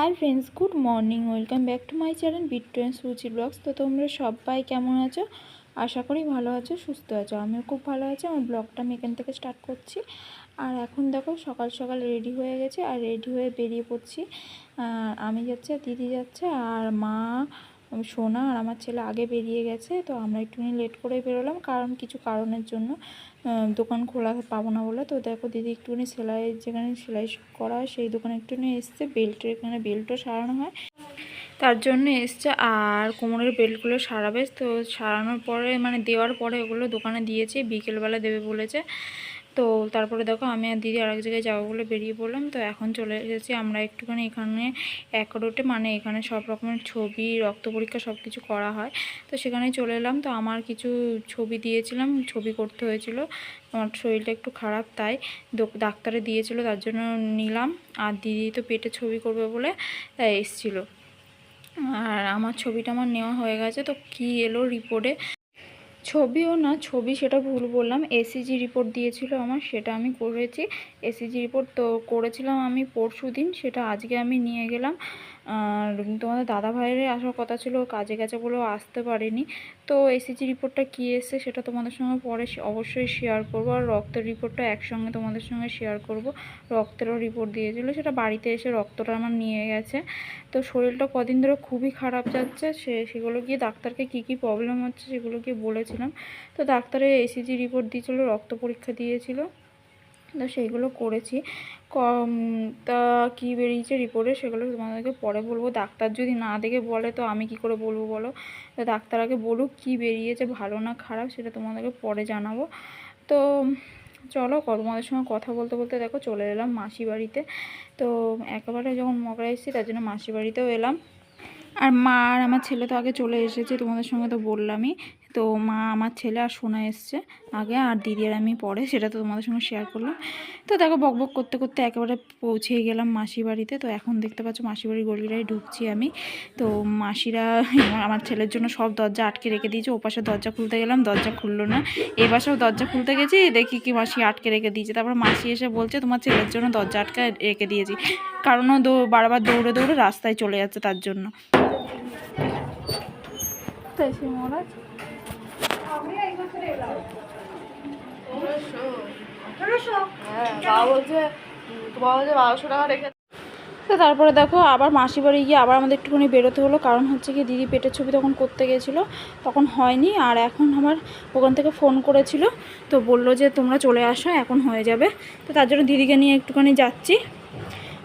Hi friends good morning welcome back to my channel bit and Suchi blogs তো তোমরা সবাই কেমন আছো? আশা করি ভালো আছো, সুস্থ আছো। আমিও খুব ভালো আছি। আমার ব্লগটা আমি এখান থেকে স্টার্ট করছি। আর এখন দেখো, সকাল সকাল রেডি হয়ে গেছে। আর রেডি হয়ে বেরিয়ে পড়ছি। আমি যাচ্ছে দিদি যাচ্ছে, আর মা সোনা আর আমার ছেলে আগে বেরিয়ে গেছে, তো আমরা একটুখানি লেট করে বেরোলাম, কারণ কিছু কারণের জন্য দোকান খোলা পাবো না বলে। তো দেখো দিদি একটুখানি সেলাই, যেখানে সেলাই করা হয় সেই দোকানে একটুখানি এসছে বেল্টের এখানে বেল্টও সারানো হয়। তার জন্য এসছে, আর কোমরের বেল্টগুলো সারাবে। তো সারানোর পরে মানে দেওয়ার পরে ওগুলো দোকানে দিয়েছে, বিকেলবেলা দেবে বলেছে। তো তারপরে দেখো আমি আর দিদি আরেক জায়গায় যাব বলে বেরিয়ে পড়লাম। তো এখন চলে এসেছি আমরা একটুখানি এখানে রোটে মানে এখানে সব রকমের ছবি, রক্ত পরীক্ষা সব কিছু করা হয়। তো সেখানে চলে এলাম। তো আমার কিছু ছবি দিয়েছিলাম, ছবি করতে হয়েছিল। আমার শরীরটা একটু খারাপ তাই ডাক্তারে দিয়েছিল, তার জন্য নিলাম। আর দিদি তো পেটে ছবি করবে বলে এসেছিল। আর আমার ছবিটা আমার নেওয়া হয়ে গেছে। তো কি এলো রিপোর্টে ছবিও না, ছবি সেটা ভুল বললাম। এসিজি রিপোর্ট দিয়েছিল আমার, সেটা আমি করেছি। এসিজি রিপোর্ট তো করেছিলাম আমি পরশু দিন সেটা আজকে আমি নিয়ে গেলাম। আর তোমাদের দাদা ভাইয়ের আসার কথা ছিল কাজে গেছে বলেও আসতে পারেনি। তো এসিজি রিপোর্টটা কী এসছে সেটা তোমাদের সঙ্গে পরে অবশ্যই শেয়ার করব। আর রক্তের রিপোর্টটা একসঙ্গে তোমাদের সঙ্গে শেয়ার করব। রক্তেরও রিপোর্ট দিয়েছিল, সেটা বাড়িতে এসে রক্তটা আমার নিয়ে গেছে। তো শরীরটা কদিন ধরে খুবই খারাপ যাচ্ছে, সে সেগুলো গিয়ে ডাক্তারকে কী কী প্রবলেম হচ্ছে সেগুলো গিয়ে বলেছিলাম। তো ডাক্তারে এসিজি রিপোর্ট দিয়েছিল, রক্ত পরীক্ষা দিয়েছিল। তো সেইগুলো করেছি। তা কী বেরিয়েছে রিপোর্টে সেগুলো তোমাদেরকে পরে বলব। ডাক্তার যদি না দেখে বলে, তো আমি কি করে বলব বলো? তো ডাক্তার আগে বলুক কী বেরিয়েছে, ভালো না খারাপ সেটা তোমাদেরকে পরে জানাব। তো চলো তোমাদের সঙ্গে কথা বলতে বলতে দেখো চলে এলাম মাসি বাড়িতে। তো একেবারে যখন মগরা এসেছি, তার জন্য মাসি বাড়িতেও এলাম। আর মা আর আমার ছেলে তো আগে চলে এসেছে, তোমাদের সঙ্গে তো বললামই। তো মা, আমার ছেলে আর সোনা এসছে। আগে আর দিদি আর আমি পরে, সেটা তো তোমাদের সঙ্গে শেয়ার করলাম। তো দেখো, বক বক করতে করতে একেবারে পৌঁছে গেলাম মাসি বাড়িতে। তো এখন দেখতে পাচ্ছ মাসি বাড়ির গলিটাই ঢুকছি আমি। তো মাসিরা আমার ছেলের জন্য সব দরজা আটকে রেখে দিয়েছে। ওপাশে দরজা খুলতে গেলাম, দরজা খুললো না। এ পাশেও দরজা খুলতে গেছি, দেখি কি মাসি আটকে রেখে দিয়েছে। তারপর মাসি এসে বলছে, তোমার ছেলের জন্য দরজা আটকে রেখে দিয়েছি। কারণ বারবার দৌড়ে দৌড়ে রাস্তায় চলে যাচ্ছে তার জন্য। তাই সে মহারাজ? বাবা বলছে বাবা বলছে বারোশো টাকা রেখে তো তারপরে দেখো আবার মাসি বাড়ি গিয়ে আবার আমাদের একটুখানি বেরোতে হলো কারণ হচ্ছে কি দিদি পেটের ছবি তখন করতে গেছিল তখন হয়নি আর এখন আমার ওখান থেকে ফোন করেছিল তো বলল যে তোমরা চলে আসো এখন হয়ে যাবে। তো তার জন্য দিদিকে নিয়ে একটুখানি যাচ্ছি।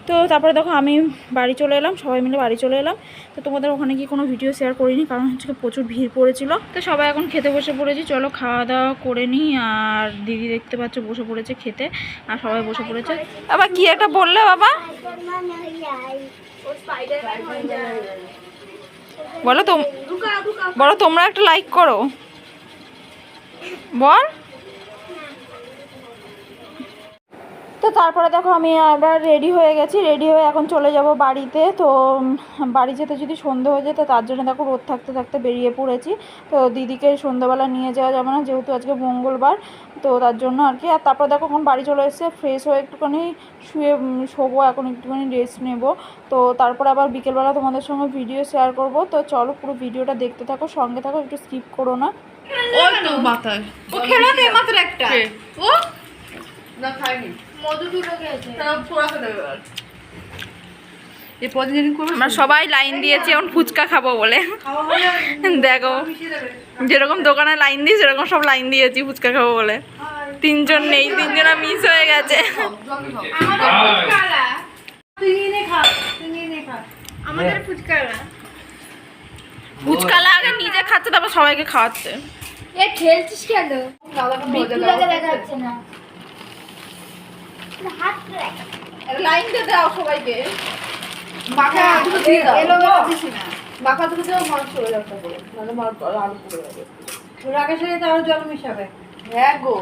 তো তারপরে দেখো আমি বাড়ি চলে এলাম, সবাই মিলে বাড়ি চলে এলাম। তো তোমাদের ওখানে গিয়ে কোনো ভিডিও শেয়ার করিনি, কারণ হচ্ছে প্রচুর ভিড় পড়েছিল। তো সবাই এখন খেতে বসে পড়েছি। চলো খাওয়া দাওয়া করে নিই আর দিদি দেখতে পাচ্ছ বসে পড়েছে খেতে, আর সবাই বসে পড়েছে। আবার কি একটা বললে বাবা? বলো তো বলো তোমরা একটা লাইক করো। বল। তো তারপরে দেখো আমি আবার রেডি হয়ে গেছি রেডি হয়ে এখন চলে যাব বাড়িতে। তো বাড়ি যেতে যদি সন্ধে হয়ে যেত তার জন্য দেখো রোদ থাকতে থাকতে বেরিয়ে পড়েছি। তো দিদিকে সন্ধ্যাবেলা নিয়ে যাওয়া যাবে না যেহেতু আজকে মঙ্গলবার তো তার জন্য আর কি। আর তারপর দেখো এখন বাড়ি চলে এসেছে ফ্রেশ হয়ে একটুখানি শুয়ে শোবো এখন একটুখানি রেস্ট নেব। তো তারপর আবার বিকেলবেলা তোমাদের সঙ্গে ভিডিও শেয়ার করব। তো চলো পুরো ভিডিওটা দেখতে থাকো সঙ্গে থাকো একটু স্কিপ করো না। ওই তো মাথায় ও খেলো তো মাত্র একটা। ও না খাইনি। মধু দুটো খেয়েছে। তারা পোড়াতে এবার এই পদিন আমরা সবাই লাইন দিয়েছি এখন ফুচকা খাব বলে। দেখো যেরকম দোকানে লাইন দিই সেরকম সব লাইন দিয়েছি ফুচকা খাব বলে। তিনজন নেই তিনজনা মিস হয়ে গেছে। আমাদের ফুচকালা আগে নিজে খাচ্ছে তারপর সবাইকে খাওয়াচ্ছে। এ খেলছিস কেন? দেখা যাচ্ছে না। হাত রাখ। লাইন দিয়ে দাও সবাইকে। মাখা দিয়ে দাও মাখা চলে যাবে আলু পড়ে জল মিশাবে। হ্যাঁ গো।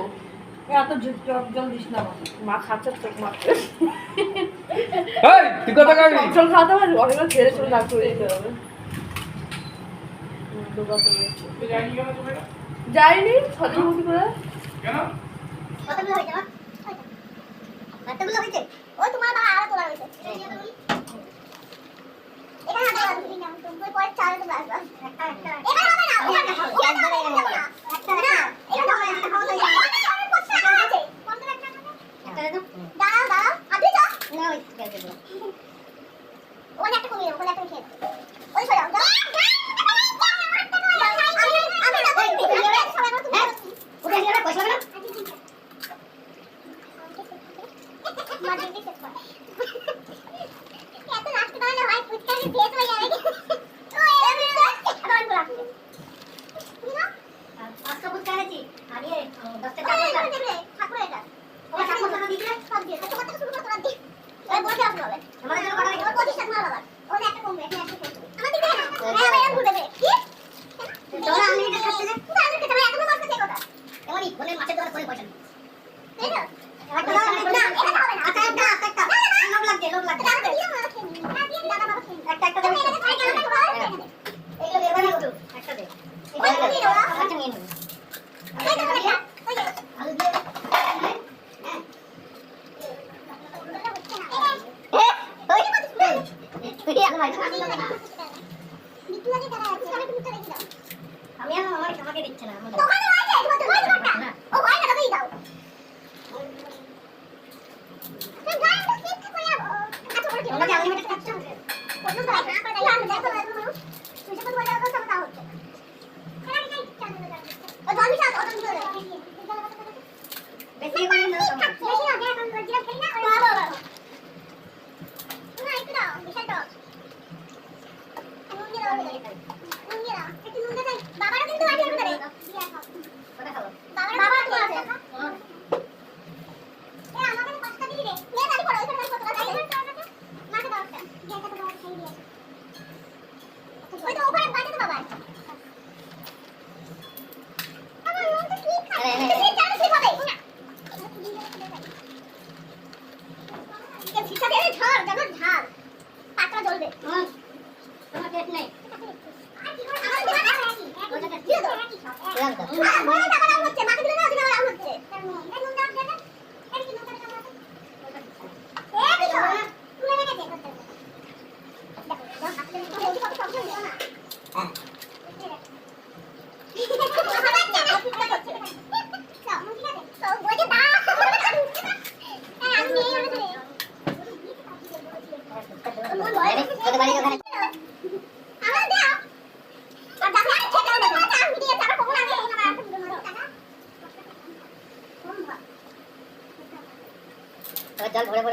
এত জল জল দিস না মা খাচ্ছে তো মাখতে এই তুই কথা কবি চল খাওয়াতে পারবি অনেকটা ছেড়ে চলে ডাক করে। দিতে হবে বাটগুলো হইছে ওই তোমার বাবা আরও তোলা হইছে এখানে হাতে তুমি পরে চালে তো বাঁধবা আমি আমার আমাকে দিচ্ছে না ও হয় না তবেই দাও আমাকে আমি এটা কাটতে হবে অন্য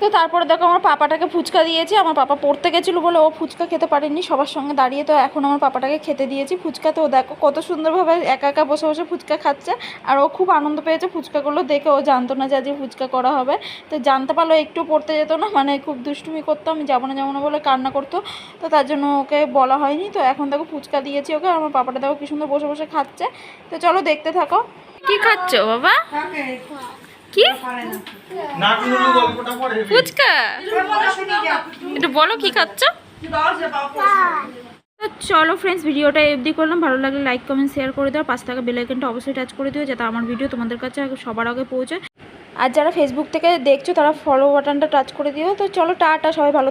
তো তারপরে দেখো আমার পাপাটাকে ফুচকা দিয়েছি আমার পাপা পড়তে গেছিল বলে ও ফুচকা খেতে পারেনি সবার সঙ্গে দাঁড়িয়ে তো এখন আমার পাপাটাকে খেতে দিয়েছি ফুচকা। তো দেখো কত সুন্দরভাবে একা একা বসে বসে ফুচকা খাচ্ছে আর ও খুব আনন্দ পেয়েছে ফুচকাগুলো দেখে। ও জানতো না যে আজকে ফুচকা করা হবে। তো জানতে পারল একটু পড়তে যেত না মানে খুব দুষ্টুমি করতো আমি যাব না যাব না বলে কান্না করতো। তো তার জন্য ওকে বলা হয়নি। তো এখন দেখো ফুচকা দিয়েছি ওকে আমার পাপাটা দেখো কি সুন্দর বসে বসে খাচ্ছে। তো চলো দেখতে থাকো। কি খাচ্ছ বাবা? হ্যাঁ, চলো ফ্রেন্ডস ভিডিওটা এফডি করলাম। ভালো লাগলে লাইক কমেন্ট শেয়ার করে দাও। পাঁচ টাকা বেলাইকনটা অবশ্যই টাচ করে দিও যাতে আমার ভিডিও তোমাদের কাছে সবার আগে পৌঁছায়। আর যারা ফেসবুক থেকে দেখছ তারা ফলো বাটনটা টাচ করে দিও। তো চলো টাটা সবাই ভালো